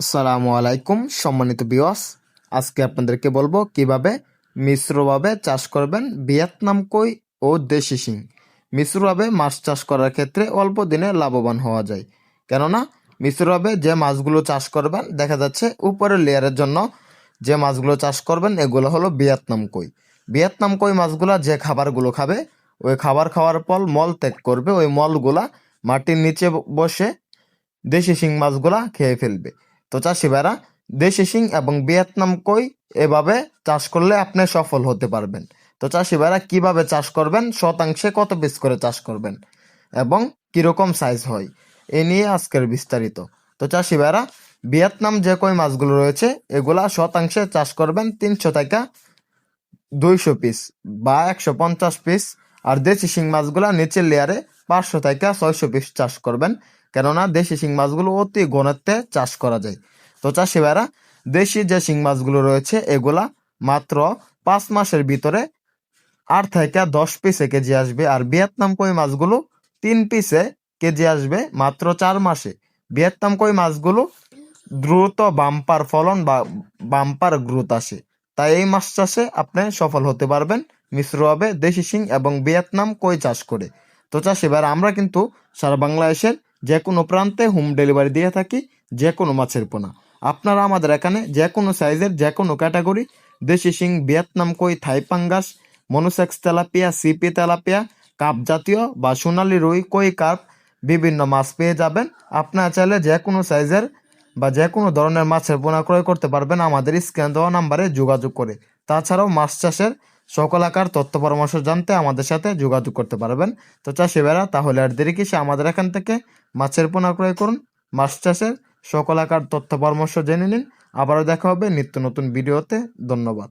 আসসালামু আলাইকুম, সম্মানিত বিওয়াস আজকে আপনাদেরকে বলব কীভাবে মিশ্রভাবে চাষ করবেন ভিয়েতনাম কই ও দেশি শিং। মিশ্রভাবে মাছ চাষ করার ক্ষেত্রে অল্প দিনে লাভবান হওয়া যায়। কেননা, মিশ্রভাবে যে মাছগুলো চাষ করবেন, দেখা যাচ্ছে উপরের লেয়ারের জন্য যে মাছগুলো চাষ করবেন, এগুলো হলো ভিয়েতনাম কই। ভিয়েতনাম কই মাছগুলা যে খাবারগুলো খাবে, ওই খাবার খাওয়ার পর মল ত্যাগ করবে, ওই মলগুলা মাটির নিচে বসে দেশি শিং মাছগুলা খেয়ে ফেলবে। তো চাষি ভাইরা, দেশি শিং এবং ভিয়েতনাম কই এভাবে চাষ করলে আপনি সফল হতে পারবেন। তো চাষি ভাইরা, কীভাবে চাষ করবেন? শতাংশে কত পিস করে চাষ করবেন? এবং কীরকম সাইজ হয়? এ নিয়ে আজকের বিস্তারিত। তো চাষি ভাইরা, ভিয়েতনাম যে কই মাছগুলো রয়েছে, এগুলা শতাংশে চাষ করবেন তিনশো থেকে দুইশো পিস বা একশো পঞ্চাশ পিস। আর দেশি শিং মাছগুলো নিচের লেয়ারে পাঁচশো থেকে ছয়শো পিস চাষ করবেন। কেননা দেশি শিং মাছগুলো অতি ঘনত্বে চাষ করা যায়। তো চাষি ভাইরা, দেশি যে শিং মাছগুলো রয়েছে, এগুলা মাত্র পাঁচ মাসের ভিতরে আট থেকে দশ পিসে কেজি আসবে। আর ভিয়েতনাম কই মাছগুলো তিন পিসে কেজি আসবে মাত্র চার মাসে। ভিয়েতনাম কই মাছগুলো দ্রুত বাম্পার ফলন বা বাম্পার গ্রোথ আসে। তাই এই মাছ চাষে আপনি সফল হতে পারবেন। মিশ্রভাবে দেশি শিং এবং ভিয়েতনাম কই চাষ করে। তো চাষ, এবার আমরা কিন্তু সারা বাংলাদেশের যে কোনো প্রান্তে হোম ডেলিভারি দিয়ে থাকি যে কোনো মাছের পোনা। আপনারা আমাদের এখানে যে কোনো সাইজের যে কোনো ক্যাটাগরি, দেশি শিং, ভিয়েতনাম কই থাইপাঙ্গাস monosex tilapia, CP tilapia, carp জাতীয় বা সোনালি রুই, কই কাপ, বিভিন্ন মাছ পেয়ে যাবেন। আপনারা চাইলে যে কোনো সাইজের বা যে কোনো ধরনের মাছের পোনা ক্রয় করতে পারবেন আমাদের স্ক্যান দেওয়া নাম্বারে যোগাযোগ করে। তাছাড়াও মাছ চাষের সকল আকার তথ্য পরামর্শ জানতে আমাদের সাথে যোগাযোগ করতে পারবেন। তো চাষি বেড়া তাহলে আর দেরি কিসে আমাদের এখান থেকে মাছের পোনা ক্রয় করুন। মাছ চাষের সকল আকার তথ্য পরামর্শ জেনে নিন। আবারও দেখা হবে নিত্য নতুন ভিডিওতে। ধন্যবাদ।